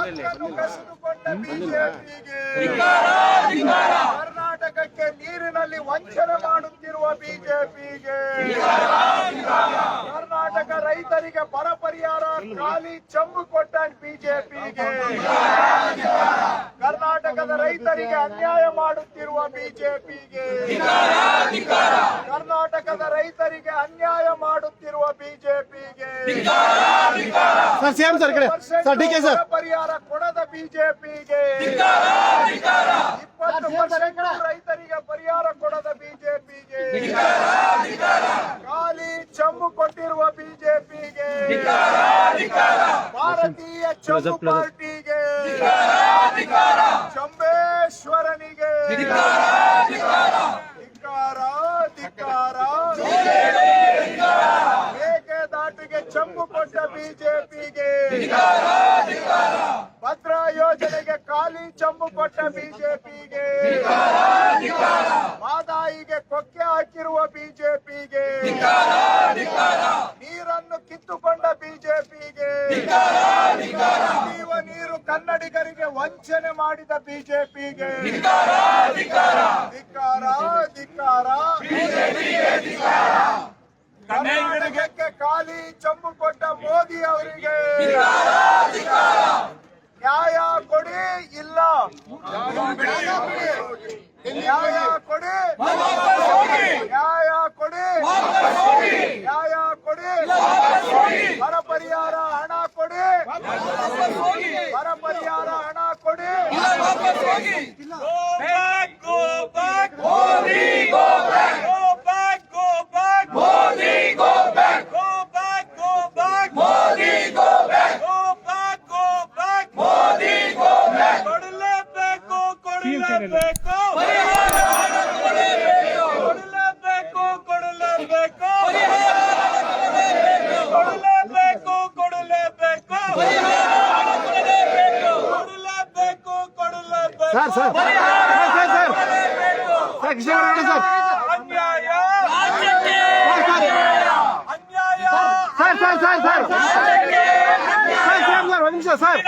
ಹಕ್ಕನ್ನು ಕಸಿದುಕೊಂಡ ಬಿಜೆಪಿಗೆ ಕರ್ನಾಟಕಕ್ಕೆ ನೀರಿನಲ್ಲಿ ವಂಚನೆ ಮಾಡುತ್ತಿರುವ ಬಿಜೆಪಿಗೆ. ಕರ್ನಾಟಕ ರೈತರಿಗೆ ಬರ ಪರಿಹಾರ ಖಾಲಿ ಚಂಬು ಕೊಟ್ಟ ಬಿಜೆಪಿಗೆ. ಕರ್ನಾಟಕದ ರೈತರಿಗೆ ಅನ್ಯಾಯ ಮಾಡುತ್ತಿರುವ ಬಿಜೆಪಿಗೆ ಕರ್ನಾಟಕದ ರೈತರಿಗೆ ಅನ್ಯಾಯ ಮಾಡುತ್ತಿರುವ ಬಿಜೆಪಿಗೆ ಸರ್ ಸೇಮ್ ಸರ್ ಈ ಕಡೆ ಸರ್ ಡಿ ಕೆ ಸರ್ ಪರಿಹಾರ ಕೊಡದ ಬಿಜೆಪಿಗೆ ಇಪ್ಪತ್ತು ಪರ್ಸೆಂಟ್ ರೈತರಿಗೆ ಪರಿಹಾರ ಕೊಡದ ಬಿಜೆಪಿಗೆ ಖಾಲಿ ಚಂಬು ಕೊಟ್ಟಿರುವ ಬಿಜೆಪಿಗೆ ಭಾರತೀಯ ಚಂಬು ಪಾರ್ಟಿಗೆ ಚಂಬೇಶ್ವರನಿಗೆ ಧಿಕ್ಕಾರ ಧಿಕ್ಕಾರ ಮೇಕೆದಾಟಿಗೆ ಚಂಬು ಕೊಟ್ಟ ಬಿಜೆಪಿಗೆ. ಭದ್ರಾ ಯೋಜನೆಗೆ ಖಾಲಿ ಚಂಬು ಕೊಟ್ಟ ಬಿಜೆಪಿಗೆ. ಮಾದಾಯಿಗೆ ಕೊಕ್ಕೆ ಹಾಕಿರುವ ಬಿಜೆಪಿಗೆ. ನೀರನ್ನು ಕಿತ್ತುಕೊಂಡ ಬಿಜೆಪಿಗೆ. ಕುಡಿಯುವ ನೀರು ಕನ್ನಡಿಗರಿಗೆ ವಂಚನೆ ಮಾಡಿದ ಬಿಜೆಪಿಗೆ. ಧಿಕ್ಕಾರ ಧಿಕ್ಕಾರ. ಕರ್ನಾಟಕಕ್ಕೆ காலி சொம்பு போட்ட மோடி அவர்கள் நியாயா கொடு இல்ல. நியாயா கொடு. நியாயா கொடு. நியாயா கொடு. பரப்பரியாரா அணா கொடு. ಕೊಡಲೇಬೇಕು. ಕೊಡಲೇಬೇಕು ಕೊಡಲೇಬೇಕು. ಕೊಡಲೇಬೇಕು ಕೊಡಲೇಬೇಕು. ಕೊಡಲೇಬೇಕು ಕೊಡಲೇಬೇಕು. Sir sir. Sir sir sir. Sir ಅನ್ಯಾಯ. ಸರ್. ಅನ್ಯಾಯ. Sir sir sir. Sir sir sir. ಒಂದು ನಿಮಿಷ ಸರ್.